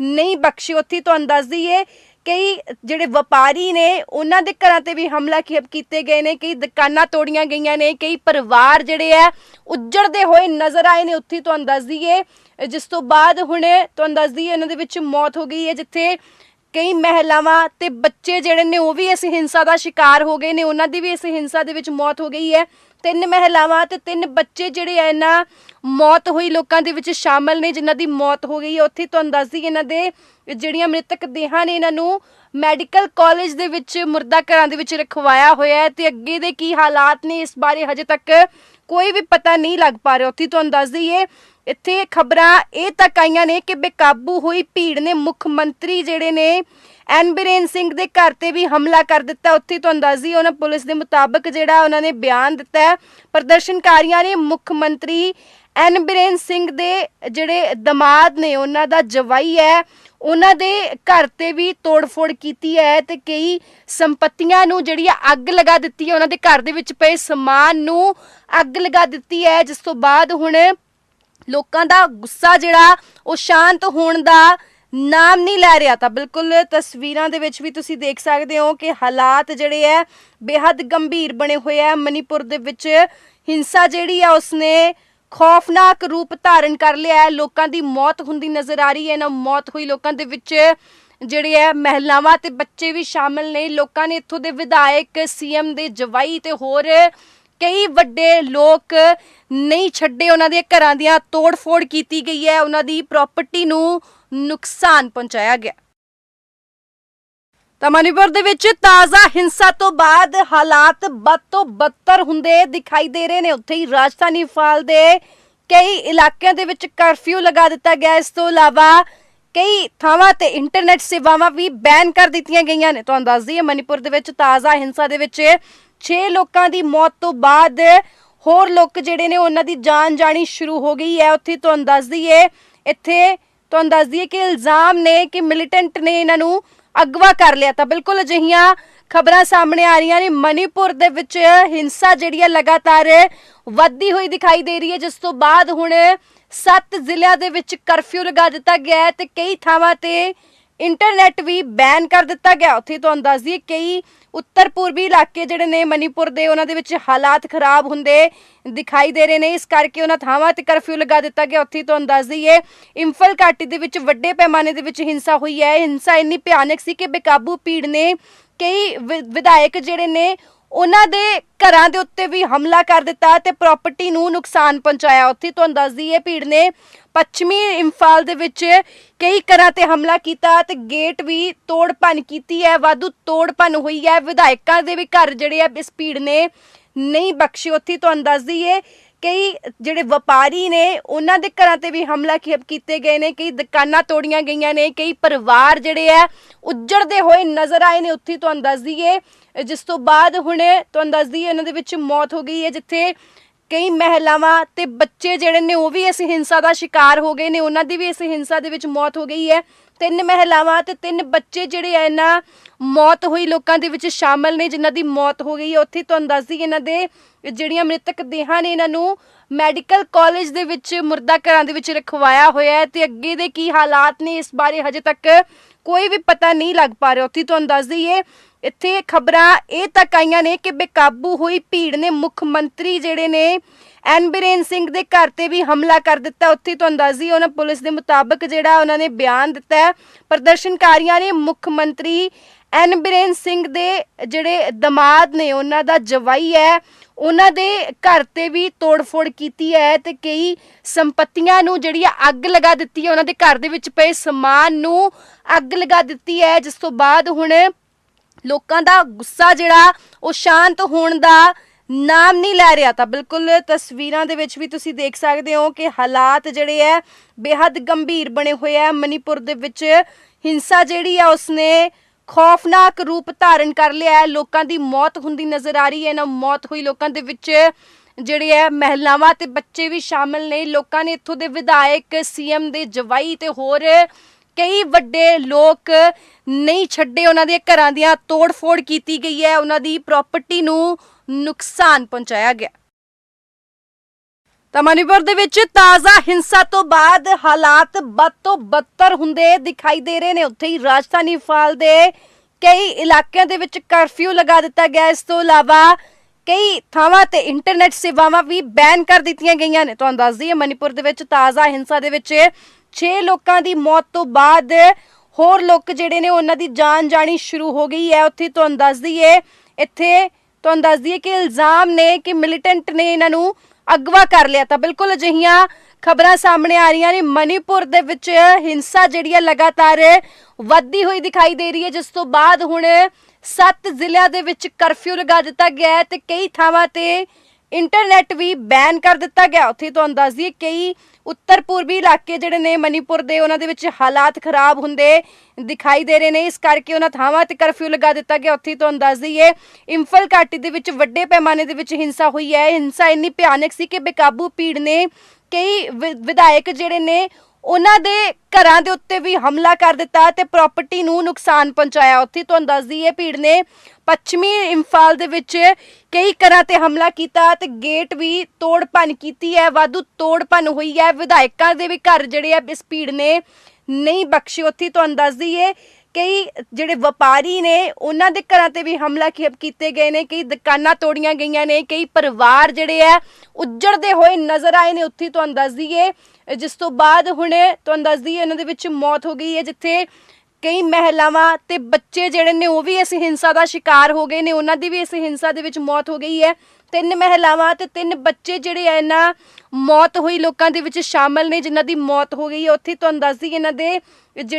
ਨਹੀਂ ਬਖਸ਼ੀ। ਉੱਥੇ ਤੁਹਾਨੂੰ ਦੱਸ ਦਈਏ ਕਈ ਜਿਹੜੇ ਵਪਾਰੀ ਨੇ, ਉਹਨਾਂ ਦੇ ਘਰਾਂ ਤੇ ਵੀ ਹਮਲਾ ਕੀ- ਕੀਤੇ ਗਏ ਨੇ, ਕਈ ਦੁਕਾਨਾਂ ਤੋੜੀਆਂ ਗਈਆਂ ਨੇ, ਕਈ ਪਰਿਵਾਰ ਜਿਹੜੇ ਆ, ਉੱਜੜਦੇ ਹੋਏ ਨਜ਼ਰ ਆਏ ਨੇ। ਉੱਥੇ ਤੁਹਾਨੂੰ ਦੱਸ ਦਈਏ, ਜਿਸ ਤੋਂ ਬਾਅਦ ਹੁਣ ਤੁਹਾਨੂੰ ਦੱਸ ਦਈਏ, ਇਹਨਾਂ ਦੇ ਵਿੱਚ ਮੌਤ ਹੋ ਗਈ ਹੈ, ਜਿੱਥੇ ਕਈ ਮਹਿਲਾਵਾਂ ਤੇ ਬੱਚੇ ਜਿਹੜੇ ਨੇ, ਉਹ ਵੀ ਇਸ ਹਿੰਸਾ ਦਾ ਸ਼ਿਕਾਰ ਹੋ ਗਏ ਨੇ। ਉਹਨਾਂ ਦੀ ਵੀ ਇਸ ਹਿੰਸਾ ਦੇ ਵਿੱਚ ਮੌਤ ਹੋ ਗਈ ਹੈ। ਤਿੰਨ ਮਹਿਲਾਵਾਂ ਤੇ ਤਿੰਨ ਬੱਚੇ ਜਿਹੜੇ ਆ ਇਹਨਾਂ ਮੌਤ ਹੋਈ ਲੋਕਾਂ ਦੇ ਵਿੱਚ ਸ਼ਾਮਲ ਨੇ, ਜਿਨ੍ਹਾਂ ਦੀ ਮੌਤ ਹੋ ਗਈ ਹੈ। ਉੱਥੇ ਤੁਹਾਨੂੰ ਦੱਸ ਦਈਏ ਇਹਨਾਂ ਦੇ ਜਿਹੜੀਆਂ ਮ੍ਰਿਤਕ ਦੇਹਾਂ ਨੇ ਇਹਨਾਂ ਨੂੰ ਮੈਡੀਕਲ ਕਾਲਜ ਦੇ ਵਿੱਚ ਮੁਰਦਾ ਘਰਾਂ ਦੇ ਵਿੱਚ ਰਖਵਾਇਆ ਹੋਇਆ ਹੈ ਤੇ ਅੱਗੇ ਦੇ ਕੀ ਹਾਲਾਤ ਨੇ ਇਸ ਬਾਰੇ ਹਜੇ ਤੱਕ ਕੋਈ ਵੀ ਪਤਾ ਨਹੀਂ ਲੱਗ ਪਾ ਰਿਹਾ। ਉੱਥੇ ਤੁਹਾਨੂੰ ਦੱਸ ਦਈਏ, ਇੱਥੇ ਖਬਰਾਂ ਇਹ ਤੱਕ ਆਈਆਂ ਨੇ ਕਿ ਬੇਕਾਬੂ ਹੋਈ ਭੀੜ ਨੇ ਮੁੱਖ ਮੰਤਰੀ ਜਿਹੜੇ ਨੇ ਐਨ ਬਿਰੇਨ ਸਿੰਘ ਦੇ ਘਰ ਤੇ ਵੀ ਹਮਲਾ ਕਰ ਦਿੱਤਾ। ਉੱਥੇ ਤੁਹਾਨੂੰ ਦੱਸ ਉਹਨਾਂ ਪੁਲਿਸ ਦੇ ਮੁਤਾਬਕ ਜਿਹੜਾ ਉਹਨਾਂ ਨੇ ਬਿਆਨ ਦਿੱਤਾ ਹੈ, ਪ੍ਰਦਰਸ਼ਨਕਾਰੀਆਂ ਨੇ ਮੁੱਖ ਮੰਤਰੀ ਐਨ ਬਿਰੇਨ ਸਿੰਘ ਦੇ ਜਿਹੜੇ ਦਮਾਦ ਨੇ, ਉਹਨਾਂ ਦਾ ਜਵਾਈ ਹੈ, ਉਹਨਾਂ ਦੇ ਘਰ ਤੇ ਵੀ ਤੋੜਫੋੜ ਕੀਤੀ ਹੈ ਤੇ ਕਈ ਸੰਪਤੀਆਂ ਨੂੰ ਜਿਹੜੀ ਆ ਅੱਗ ਲਗਾ ਦਿੱਤੀ ਹੈ, ਉਹਨਾਂ ਦੇ ਘਰ ਦੇ ਵਿੱਚ ਪਏ ਸਮਾਨ ਨੂੰ ਅੱਗ ਲਗਾ ਦਿੱਤੀ ਹੈ। ਜਿਸ ਤੋਂ ਬਾਅਦ ਹੁਣ ਲੋਕਾਂ ਦਾ ਗੁੱਸਾ ਜਿਹੜਾ, ਉਹ ਸ਼ਾਂਤ ਹੋਣ ਦਾ ਨਾਮ ਨਹੀਂ ਲੈ ਰਿਹਾ ਤਾਂ ਬਿਲਕੁਲ ਤਸਵੀਰਾਂ ਦੇ ਵਿੱਚ ਵੀ ਤੁਸੀਂ ਦੇਖ ਸਕਦੇ ਹੋ ਕਿ ਹਾਲਾਤ ਜਿਹੜੇ ਹੈ ਬੇहद ਗੰਭੀਰ ਬਣੇ ਹੋਏ ਹੈ ਮਨੀਪੁਰ ਦੇ ਵਿੱਚ ਹਿੰਸਾ ਜਿਹੜੀ ਹੈ ਉਸਨੇ ਖੌਫਨਾਕ ਰੂਪ ਧਾਰਨ ਕਰ ਲਿਆ ਹੈ ਲੋਕਾਂ ਦੀ ਮੌਤ ਹੁੰਦੀ ਨਜ਼ਰ ਆ ਰਹੀ ਹੈ ਨਾ ਮੌਤ ਹੋਈ ਲੋਕਾਂ ਦੇ ਵਿੱਚ ਜਿਹੜੇ ਹੈ ਮਹਿਲਾਵਾਂ ਤੇ ਬੱਚੇ ਵੀ ਸ਼ਾਮਲ ਨੇ। ਲੋਕਾਂ ਨੇ ਇੱਥੋਂ ਦੇ ਵਿਧਾਇਕ, ਸੀਐਮ ਦੇ ਜਵਾਈ ਤੇ ਹੋਰ ਕਈ ਵੱਡੇ ਲੋਕ ਨਹੀਂ ਛੱਡੇ। ਉਹਨਾਂ ਦੇ ਘਰਾਂ ਦੀਆਂ ਤੋੜ-ਫੋੜ ਕੀਤੀ ਗਈ ਹੈ ਉਹਨਾਂ ਦੀ ਪ੍ਰਾਪਰਟੀ ਨੂੰ ਨੁਕਸਾਨ ਪਹੁੰਚਾਇਆ ਗਿਆ। ਤਾਂ ਮਨੀਪੁਰ ਦੇ ਵਿੱਚ ਤਾਜ਼ਾ ਹਿੰਸਾ ਤੋਂ ਬਾਅਦ ਹਾਲਾਤ ਬਦ ਤੋਂ ਬੱਤਰ ਹੁੰਦੇ ਦਿਖਾਈ ਦੇ ਰਹੇ ਨੇ। ਉੱਥੇ ਹੀ ਰਾਜਧਾਨੀ ਫਾਲ ਦੇ ਕਈ ਇਲਾਕਿਆਂ ਦੇ ਵਿੱਚ ਕਰਫਿਊ ਲਗਾ ਦਿੱਤਾ ਗਿਆ। ਇਸ ਤੋਂ ਇਲਾਵਾ ਕਈ ਥਾਵਾਂ ਤੇ ਇੰਟਰਨੈਟ ਸੇਵਾਵਾਂ ਵੀ ਬੈਨ ਕਰ ਦਿੱਤੀਆਂ ਗਈਆਂ ਨੇ। ਤੁਹਾਨੂੰ ਦੱਸ ਦਈਏ, ਮਨੀਪੁਰ ਦੇ ਵਿੱਚ ਤਾਜ਼ਾ ਹਿੰਸਾ ਦੇ ਵਿੱਚ 6 ਲੋਕਾਂ ਦੀ ਮੌਤ ਤੋਂ ਬਾਅਦ ਹੋਰ ਲੋਕ ਜਿਹੜੇ ਨੇ, ਉਹਨਾਂ ਦੀ ਜਾਨ ਜਾਣੀ ਸ਼ੁਰੂ ਹੋ ਗਈ ਹੈ। ਉੱਥੇ ਤੁਹਾਨੂੰ ਦੱਸ ਦਈਏ, ਇੱਥੇ ਤੁਹਾਨੂੰ ਦੱਸ ਦਈਏ ਕਿ ਇਲਜ਼ਾਮ ਨੇ ਕਿ ਮਿਲੀਟੈਂਟ ਨੇ ਇਹਨਾਂ ਨੂੰ ਅਗਵਾ ਕਰ ਲਿਆ ਤਾਂ ਬਿਲਕੁਲ ਅਜਿਹੀਆਂ ਖਬਰਾਂ ਸਾਹਮਣੇ ਆ ਰਹੀਆਂ ਨੇ। ਮਨੀਪੁਰ ਦੇ ਵਿੱਚ ਹਿੰਸਾ ਜਿਹੜੀ ਹੈ ਲਗਾਤਾਰ ਵੱਧਦੀ ਹੋਈ ਦਿਖਾਈ ਦੇ ਰਹੀ ਹੈ, ਜਿਸ ਤੋਂ ਬਾਅਦ ਹੁਣ ਸੱਤ ਜ਼ਿਲ੍ਹਿਆਂ ਦੇ ਵਿੱਚ ਕਰਫਿਊ ਲਗਾ ਦਿੱਤਾ ਗਿਆ ਹੈ ਤੇ ਕਈ ਥਾਵਾਂ ਤੇ ਇੰਟਰਨੈਟ ਵੀ ਬੈਨ ਕਰ ਦਿੱਤਾ ਗਿਆ। ਉੱਥੇ ਤੁਹਾਨੂੰ ਦੱਸ ਦਈਏ, ਕਈ ਉੱਤਰ ਪੂਰਬੀ ਇਲਾਕੇ ਜਿਹੜੇ ਨੇ ਮਨੀਪੁਰ ਦੇ, ਉਹਨਾਂ ਦੇ ਵਿੱਚ ਹਾਲਾਤ ਖਰਾਬ ਹੁੰਦੇ ਦਿਖਾਈ ਦੇ ਰਹੇ ਨੇ। ਇਸ ਕਰਕੇ ਉਹਨਾਂ ਥਾਵਾਂ ਤੇ ਕਰਫਿਊ ਲਗਾ ਦਿੱਤਾ ਗਿਆ। ਉੱਥੇ ਤੁਹਾਨੂੰ ਦੱਸ ਦਈਏ, ਇੰਫਲ ਘਾਟੀ ਦੇ ਵਿੱਚ ਵੱਡੇ ਪੈਮਾਨੇ ਦੇ ਵਿੱਚ ਹਿੰਸਾ ਹੋਈ ਹੈ। ਹਿੰਸਾ ਇੰਨੀ ਭਿਆਨਕ ਸੀ ਕਿ ਬੇਕਾਬੂ ਭੀੜ ਨੇ ਕਈ ਵਿ- ਵਿਧਾਇਕ ਜਿਹੜੇ ਨੇ ਉਹਨਾਂ ਦੇ ਘਰਾਂ ਦੇ ਉੱਤੇ ਵੀ ਹਮਲਾ ਕਰ ਦਿੱਤਾ ਤੇ ਪ੍ਰਾਪਰਟੀ ਨੂੰ ਨੁਕਸਾਨ ਪਹੁੰਚਾਇਆ। ਉੱਥੇ ਤੁਹਾਨੂੰ ਦੱਸ ਦਈਏ, ਭੀੜ ਨੇ ਪੱਛਮੀ ਇੰਫਾਲ ਦੇ ਵਿੱਚ ਕਈ ਘਰਾਂ ਤੇ ਹਮਲਾ ਕੀਤਾ ਤੇ ਗੇਟ ਵੀ ਤੋੜ ਭੰਨ ਕੀਤੀ ਹੈ, ਵਾਧੂ ਤੋੜ ਭੰਨ ਹੋਈ ਹੈ। ਵਿਧਾਇਕਾਂ ਦੇ ਵੀ ਘਰ ਜਿਹੜੇ ਆ ਇਸ ਭੀੜ ਨੇ ਨਹੀਂ ਬਖਸ਼ੇ। ਉੱਥੇ ਤੁਹਾਨੂੰ ਦੱਸ ਦਈਏ ਕਈ ਜਿਹੜੇ ਵਪਾਰੀ ਨੇ, ਉਹਨਾਂ ਦੇ ਘਰਾਂ ਤੇ ਵੀ ਹਮਲਾ ਕੀ- ਕੀਤੇ ਗਏ ਨੇ, ਕਈ ਦੁਕਾਨਾਂ ਤੋੜੀਆਂ ਗਈਆਂ ਨੇ, ਕਈ ਪਰਿਵਾਰ ਜਿਹੜੇ ਆ, ਉੱਜੜਦੇ ਹੋਏ ਨਜ਼ਰ ਆਏ ਨੇ। ਉੱਥੇ ਤੁਹਾਨੂੰ ਦੱਸ ਦਈਏ, ਜਿਸ ਤੋਂ ਬਾਅਦ ਹੁਣ ਤੁਹਾਨੂੰ ਦੱਸ ਦਈਏ, ਇਹਨਾਂ ਦੇ ਵਿੱਚ ਮੌਤ ਹੋ ਗਈ ਹੈ, ਜਿੱਥੇ ਕਈ ਮਹਿਲਾਵਾਂ ਤੇ ਬੱਚੇ ਜਿਹੜੇ ਨੇ, ਉਹ ਵੀ ਇਸ ਹਿੰਸਾ ਦਾ ਸ਼ਿਕਾਰ ਹੋ ਗਏ ਨੇ। ਉਹਨਾਂ ਦੀ ਵੀ ਇਸ ਹਿੰਸਾ ਦੇ ਵਿੱਚ ਮੌਤ ਹੋ ਗਈ ਹੈ। ਤਿੰਨ ਮਹਿਲਾਵਾਂ ਤੇ ਤਿੰਨ ਬੱਚੇ ਜਿਹੜੇ ਆ ਇਹਨਾਂ ਮੌਤ ਹੋਈ ਲੋਕਾਂ ਦੇ ਵਿੱਚ ਸ਼ਾਮਲ ਨੇ, ਜਿਨ੍ਹਾਂ ਦੀ ਮੌਤ ਹੋ ਗਈ ਹੈ। ਉੱਥੇ ਤੁਹਾਨੂੰ ਦੱਸ ਦਈਏ ਇਹਨਾਂ ਦੇ ਜਿਹੜੀਆਂ ਮ੍ਰਿਤਕ ਦੇਹਾਂ ਨੇ ਇਹਨਾਂ ਨੂੰ ਮੈਡੀਕਲ ਕਾਲਜ ਦੇ ਵਿੱਚ ਮੁਰਦਾ ਘਰਾਂ ਦੇ ਵਿੱਚ ਰਖਵਾਇਆ ਹੋਇਆ ਹੈ ਤੇ ਅੱਗੇ ਦੇ ਕੀ ਹਾਲਾਤ ਨੇ, ਇਸ ਬਾਰੇ ਹਜੇ ਤੱਕ ਕੋਈ ਵੀ ਪਤਾ ਨਹੀਂ ਲੱਗ ਪਾ ਰਿਹਾ। ਉੱਥੇ ਤੁਹਾਨੂੰ ਦੱਸ ਦਈਏ, ਇੱਥੇ ਖਬਰਾਂ ਇਹ ਤੱਕ ਆਈਆਂ ਨੇ ਕਿ ਬੇਕਾਬੂ ਹੋਈ ਭੀੜ ਨੇ। ਮੁੱਖ ਮੰਤਰੀ ਜਿਹੜੇ ਨੇ ਐਨ ਬਿਰੇਨ ਸਿੰਘ ਦੇ ਘਰ ਤੇ ਵੀ ਹਮਲਾ ਕਰ ਦਿੱਤਾ। ਉੱਥੇ ਤੁਹਾਨੂੰ ਦੱਸ ਉਹਨਾਂ ਪੁਲਿਸ ਦੇ ਮੁਤਾਬਕ ਜਿਹੜਾ ਉਹਨਾਂ ਨੇ ਬਿਆਨ ਦਿੱਤਾ ਪ੍ਰਦਰਸ਼ਨਕਾਰੀਆਂ ਨੇ ਮੁੱਖ ਮੰਤਰੀ ਐਨ ਸਿੰਘ ਦੇ ਜਿਹੜੇ ਦਮਾਦ ਨੇ, ਉਹਨਾਂ ਦਾ ਜਵਾਈ ਹੈ। ਉਹਨਾਂ ਦੇ ਘਰ ਤੇ ਵੀ ਤੋੜਫੋੜ ਕੀਤੀ ਹੈ ਤੇ ਕਈ ਸੰਪਤੀਆਂ ਨੂੰ ਜਿਹੜੀ ਆ ਅੱਗ ਲਗਾ ਦਿੱਤੀ ਹੈ, ਉਹਨਾਂ ਦੇ ਘਰ ਦੇ ਵਿੱਚ ਪਏ ਸਮਾਨ ਨੂੰ ਅੱਗ ਲਗਾ ਦਿੱਤੀ ਹੈ। ਜਿਸ ਤੋਂ ਬਾਅਦ ਹੁਣ ਲੋਕਾਂ ਦਾ ਗੁੱਸਾ ਜਿਹੜਾ, ਉਹ ਸ਼ਾਂਤ ਹੋਣ ਦਾ ਨਾਮ ਨਹੀਂ ਲੈ ਰਿਹਾ ਤਾਂ ਬਿਲਕੁਲ ਤਸਵੀਰਾਂ ਦੇ ਵਿੱਚ ਵੀ ਤੁਸੀਂ ਦੇਖ ਸਕਦੇ ਹੋ ਕਿ ਹਾਲਾਤ ਜਿਹੜੇ ਹੈ ਬੇहद ਗੰਭੀਰ ਬਣੇ ਹੋਏ ਆ ਮਨੀਪੁਰ ਦੇ ਵਿੱਚ ਹਿੰਸਾ ਜਿਹੜੀ ਆ ਉਸਨੇ ਖੌਫਨਾਕ ਰੂਪ ਧਾਰਨ ਕਰ ਲਿਆ ਹੈ। ਲੋਕਾਂ ਦੀ ਮੌਤ ਹੁੰਦੀ ਨਜ਼ਰ ਆ ਰਹੀ ਹੈ। ਨਾ ਮੌਤ ਹੋਈ ਲੋਕਾਂ ਦੇ ਵਿੱਚ ਜਿਹੜੇ ਹੈ, ਮਹਿਲਾਵਾਂ ਤੇ ਬੱਚੇ ਵੀ ਸ਼ਾਮਲ ਨੇ। ਲੋਕਾਂ ਨੇ ਇੱਥੋਂ ਦੇ ਵਿਧਾਇਕ, ਸੀਐਮ ਦੇ ਜਵਾਈ ਤੇ ਹੋਰ ਕਈ ਵੱਡੇ ਲੋਕ ਨਹੀਂ ਛੱਡੇ ਉਹਨਾਂ ਦੇ ਘਰਾਂ ਦੀਆਂ ਤੋੜ-ਫੋੜ ਕੀਤੀ ਗਈ ਹੈ। ਉਹਨਾਂ ਦੀ ਪ੍ਰਾਪਰਟੀ ਨੂੰ ਨੁਕਸਾਨ ਪਹੁੰਚਾਇਆ ਗਿਆ। ਤਾਂ ਮਨੀਪੁਰ ਦੇ ਵਿੱਚ ਤਾਜ਼ਾ ਹਿੰਸਾ ਤੋਂ ਬਾਅਦ ਹਾਲਾਤ ਬਦ ਤੋਂ ਬੱਤਰ ਹੁੰਦੇ ਦਿਖਾਈ ਦੇ ਰਹੇ ਨੇ। ਉੱਥੇ ਹੀ ਰਾਜਧਾਨੀ ਫਾਲ ਦੇ ਕਈ ਇਲਾਕਿਆਂ ਦੇ ਵਿੱਚ ਕਰਫਿਊ ਲਗਾ ਦਿੱਤਾ ਗਿਆ। ਇਸ ਤੋਂ ਇਲਾਵਾ ਕਈ ਥਾਵਾਂ ਤੇ ਇੰਟਰਨੈਟ ਸੇਵਾਵਾਂ ਵੀ ਬੈਨ ਕਰ ਦਿੱਤੀਆਂ ਗਈਆਂ ਨੇ। ਤੁਹਾਨੂੰ ਦੱਸ ਦਈਏ, ਮਨੀਪੁਰ ਦੇ ਵਿੱਚ ਤਾਜ਼ਾ ਹਿੰਸਾ ਦੇ ਵਿੱਚ 6 ਲੋਕਾਂ ਦੀ ਮੌਤ ਤੋਂ ਬਾਅਦ ਹੋਰ ਲੋਕ ਜਿਹੜੇ ਨੇ ਉਹਨਾਂ ਦੀ ਜਾਨ ਜਾਣੀ ਸ਼ੁਰੂ ਹੋ ਗਈ ਹੈ। ਉੱਥੇ ਤੁਹਾਨੂੰ ਦੱਸ ਦਈਏ, ਇੱਥੇ ਤੁਹਾਨੂੰ ਦੱਸ ਦਈਏ ਕਿ ਇਲਜ਼ਾਮ ਨੇ ਕਿ ਮਿਲੀਟੈਂਟ ਨੇ ਇਹਨਾਂ ਨੂੰ ਅਗਵਾ ਕਰ ਲਿਆ ਤਾਂ ਬਿਲਕੁਲ ਅਜਿਹੀਆਂ ਖਬਰਾਂ ਸਾਹਮਣੇ ਆ ਰਹੀਆਂ ਨੇ। ਮਨੀਪੁਰ ਦੇ ਵਿੱਚ ਹਿੰਸਾ ਜਿਹੜੀ ਹੈ ਲਗਾਤਾਰ ਵੱਧਦੀ ਹੋਈ ਦਿਖਾਈ ਦੇ ਰਹੀ ਹੈ, ਜਿਸ ਤੋਂ ਬਾਅਦ ਹੁਣ ਸੱਤ ਜ਼ਿਲ੍ਹਿਆਂ ਦੇ ਵਿੱਚ ਕਰਫਿਊ ਲਗਾ ਦਿੱਤਾ ਗਿਆ ਹੈ ਤੇ ਕਈ ਥਾਵਾਂ ਤੇ ਇੰਟਰਨੈਟ ਵੀ ਬੈਨ ਕਰ ਦਿੱਤਾ ਗਿਆ। ਉੱਥੇ ਤੁਹਾਨੂੰ ਦੱਸ ਦਈਏ, ਕਈ ਉੱਤਰ ਪੂਰਬੀ ਇਲਾਕੇ ਜਿਹੜੇ ਨੇ ਮਨੀਪੁਰ ਦੇ, ਉਹਨਾਂ ਦੇ ਵਿੱਚ ਹਾਲਾਤ ਖਰਾਬ ਹੁੰਦੇ ਦਿਖਾਈ ਦੇ ਰਹੇ ਨੇ। ਇਸ ਕਰਕੇ ਉਹਨਾਂ ਥਾਵਾਂ ਤੇ ਕਰਫਿਊ ਲਗਾ ਦਿੱਤਾ ਗਿਆ। ਉੱਥੇ ਤੁਹਾਨੂੰ ਦੱਸ ਦਈਏ, ਇੰਫਲ ਘਾਟੀ ਦੇ ਵਿੱਚ ਵੱਡੇ ਪੈਮਾਨੇ ਦੇ ਵਿੱਚ ਹਿੰਸਾ ਹੋਈ ਹੈ। ਹਿੰਸਾ ਇੰਨੀ ਭਿਆਨਕ ਸੀ ਕਿ ਬੇਕਾਬੂ ਭੀੜ ਨੇ ਕਈ ਵਿ- ਵਿਧਾਇਕ ਜਿਹੜੇ ਨੇ ਉਹਨਾਂ ਦੇ ਘਰਾਂ ਦੇ ਉੱਤੇ ਵੀ ਹਮਲਾ ਕਰ ਦਿੱਤਾ ਤੇ ਪ੍ਰਾਪਰਟੀ ਨੂੰ ਨੁਕਸਾਨ ਪਹੁੰਚਾਇਆ। ਉੱਥੇ ਤੁਹਾਨੂੰ ਦੱਸਦੀ ਹੈ ਭੀੜ ਨੇ ਪੱਛਮੀ ਇੰਫਾਲ ਦੇ ਵਿੱਚ ਕਈ ਘਰਾਂ ਤੇ ਹਮਲਾ ਕੀਤਾ ਤੇ ਗੇਟ ਵੀ ਤੋੜ ਭੰਨ ਕੀਤੀ ਹੈ, ਵਾਧੂ ਤੋੜ ਭੰਨ ਹੋਈ ਹੈ। ਵਿਧਾਇਕਾਂ ਦੇ ਵੀ ਘਰ ਜਿਹੜੇ ਆ, ਇਸ ਭੀੜ ਨੇ ਨਹੀਂ ਬਖਸ਼ੇ। ਉੱਥੇ ਤੁਹਾਨੂੰ ਦੱਸਦੀ ਹੈ ਕਈ ਜਿਹੜੇ ਵਪਾਰੀ ਨੇ, ਉਹਨਾਂ ਦੇ ਘਰਾਂ ਤੇ ਵੀ ਹਮਲਾ ਕੀ- ਕੀਤੇ ਗਏ ਨੇ, ਕਈ ਦੁਕਾਨਾਂ ਤੋੜੀਆਂ ਗਈਆਂ ਨੇ, ਕਈ ਪਰਿਵਾਰ ਜਿਹੜੇ ਆ, ਉੱਜੜਦੇ ਹੋਏ ਨਜ਼ਰ ਆਏ ਨੇ। ਉੱਥੇ ਤੁਹਾਨੂੰ ਦੱਸ ਦਈਏ ਜਿਸ ਤੋਂ ਬਾਅਦ ਹੁਣ ਤੁਹਾਨੂੰ ਦੱਸ ਦਈਏ, ਇਹਨਾਂ ਦੇ ਵਿੱਚ ਮੌਤ ਹੋ ਗਈ ਹੈ, ਜਿੱਥੇ ਕਈ ਮਹਿਲਾਵਾਂ ਤੇ ਬੱਚੇ ਜਿਹੜੇ ਨੇ, ਉਹ ਵੀ ਇਸ ਹਿੰਸਾ ਦਾ ਸ਼ਿਕਾਰ ਹੋ ਗਏ ਨੇ। ਉਹਨਾਂ ਦੀ ਵੀ ਇਸ ਹਿੰਸਾ ਦੇ ਵਿੱਚ ਮੌਤ ਹੋ ਗਈ ਹੈ। ਤਿੰਨ ਮਹਿਲਾਵਾਂ ਤੇ ਤਿੰਨ ਬੱਚੇ ਜਿਹੜੇ ਆ ਨਾ ਮੌਤ ਹੋਈ ਲੋਕਾਂ ਦੇ ਵਿੱਚ ਸ਼ਾਮਲ ਨੇ, ਜਿਨ੍ਹਾਂ ਦੀ ਮੌਤ ਹੋ ਗਈ ਹੈ। ਉੱਥੇ ਤੁਹਾਨੂੰ ਦੱਸ ਦਈਏ, ਇਹਨਾਂ ਦੇ ਜਿਹੜੇ